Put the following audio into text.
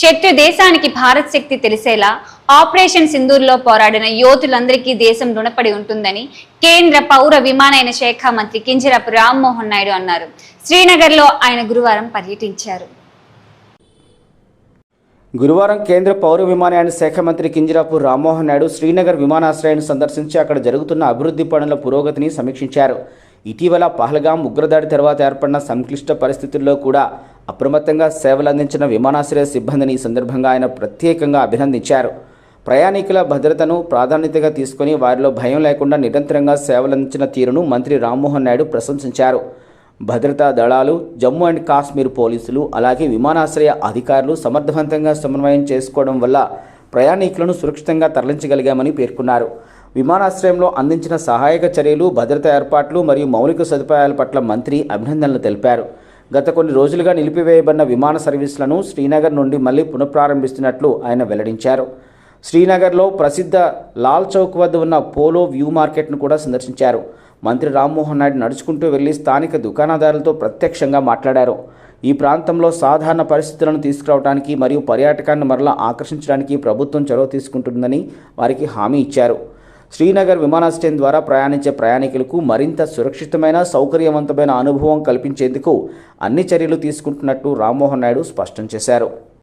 శత్రు దేశానికి భారత్ శక్తి తెలిసేలా ఆపరేషన్ సింధూర్లో పోరాడిన యోధులందరికీ దేశం రుణపడి ఉంటుందని కేంద్ర పౌర విమానయాన శాఖ మంత్రి కింజరపు రామ్మోహన్ నాయుడు అన్నారు. శ్రీనగర్లో ఆయన గురువారం పర్యటించారు. గురువారం కేంద్ర పౌర విమానయాన శాఖ మంత్రి కింజరాపు రామ్మోహన్ నాయుడు శ్రీనగర్ విమానాశ్రయాన్ని సందర్శించి అక్కడ జరుగుతున్న అభివృద్ధి పనుల పురోగతిని సమీక్షించారు. ఇటీవల పహల్గాం ఉగ్రదాడి తర్వాత ఏర్పడిన సంక్లిష్ట పరిస్థితుల్లో కూడా అప్రమత్తంగా సేవలందించిన విమానాశ్రయ సిబ్బందిని ఈ సందర్భంగా ఆయన ప్రత్యేకంగా అభినందించారు. ప్రయాణికుల భద్రతను ప్రాధాన్యతగా తీసుకొని వారిలో భయం లేకుండా నిరంతరంగా సేవలందించిన తీరును మంత్రి రామ్మోహన్ నాయుడు ప్రశంసించారు. భద్రతా దళాలు జమ్మూ అండ్ కాశ్మీర్ పోలీసులు అలాగే విమానాశ్రయ అధికారులు సమర్థవంతంగా సమన్వయం చేసుకోవడం వల్ల ప్రయాణికులను సురక్షితంగా తరలించగలిగామని పేర్కొన్నారు. విమానాశ్రయంలో అందించిన సహాయక చర్యలు భద్రతా ఏర్పాట్లు మరియు మౌలిక సదుపాయాల పట్ల మంత్రి అభినందనలు తెలిపారు. గత కొన్ని రోజులుగా నిలిపివేయబడిన విమాన సర్వీసులను శ్రీనగర్ నుండి మళ్ళీ పునఃప్రారంభిస్తున్నట్లు ఆయన వెల్లడించారు. శ్రీనగర్లో ప్రసిద్ధ లాల్ చౌక్ వద్ద ఉన్న పోలో వ్యూ మార్కెట్ను కూడా సందర్శించారు. మంత్రి రామ్మోహన్ నాయుడు నడుచుకుంటూ వెళ్ళి స్థానిక దుకాణదారులతో ప్రత్యక్షంగా మాట్లాడారు. ఈ ప్రాంతంలో సాధారణ పరిస్థితులను తీసుకురావడానికి మరియు పర్యాటకాన్ని మరలా ఆకర్షించడానికి ప్రభుత్వం చొరవ తీసుకుంటుందని వారికి హామీ ఇచ్చారు. శ్రీనగర్ విమానాశ్రయం ద్వారా ప్రయాణించే ప్రయాణికులకు మరింత సురక్షితమైన సౌకర్యవంతమైన అనుభవం కల్పించేందుకు అన్ని చర్యలు తీసుకుంటున్నట్టు రామ్మోహన్ నాయుడు స్పష్టం చేశారు.